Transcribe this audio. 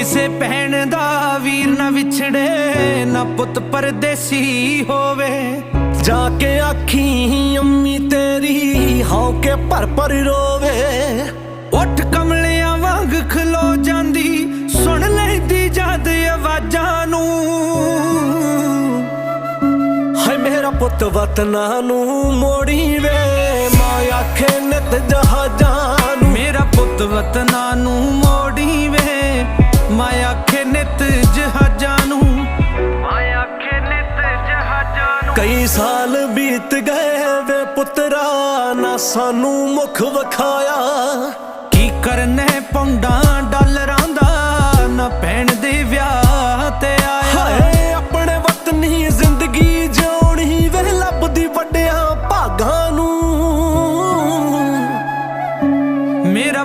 ਕਿਸੇ ਭੈਣ ਦਾ ਵੀਰ ਨਾ ਵਿਛੜੇ, ਨਾ ਪੁੱਤ ਪਰਦੇਸੀ ਹੋਵੇ। ਜਾ ਕੇ ਆਖੀ, ਅੰਮੀ ਤੇਰੀ ਹੌ ਕੇ ਭਰ ਭਰ ਰੋਵੇ। ਉੱਠ ਕਮਲਿਆਂ ਵਾਂਗ ਖਲੋ ਜਾਂਦੀ, ਸੁਣ ਲੈਂਦੀ ਜਦ ਆਵਾਜ਼ਾਂ ਨੂੰ। ਹਾਏ ਮੇਰਾ ਪੁੱਤ ਵਤਨਾਂ ਨੂੰ ਮੋੜੀ ਵੇ, ਮਾਂ ਆਖੇ ਨਿਤ ਜਹਾਜ਼ਾਂ ਆਖੇ ਨਿਤ ਜਹਾਜ਼ਾਂ ਨੂੰ। ਮੈਂ ਆਖੇ ਨਿਤ ਜਹਾਜ਼ਾਂ ਨੂੰ। ਕਈ ਸਾਲ ਬੀਤ ਗਏ ਵੇ ਪੁੱਤਰਾ ਨਾ ਸਾਨੂੰ ਮੁਖ ਵਿਖਾਇਆ। ਕੀ ਕਰਨੇ ਪੌਂਡਾਂ ਡਾਲਰਾਂ ਦਾ ਨਾ ਪੈਣ ਦੇ ਵਿਆਹ ਤੇ ਆਇਆ। ਹਾਏ ਆਪਣੇ ਵਤਨੀ ਜ਼ਿੰਦਗੀ ਜਿਉਣੀ ਵੇ ਲੱਭਦੀ ਵੱਡਿਆਂ ਭਾਗਾਂ ਨੂੰ। ਮੇਰਾ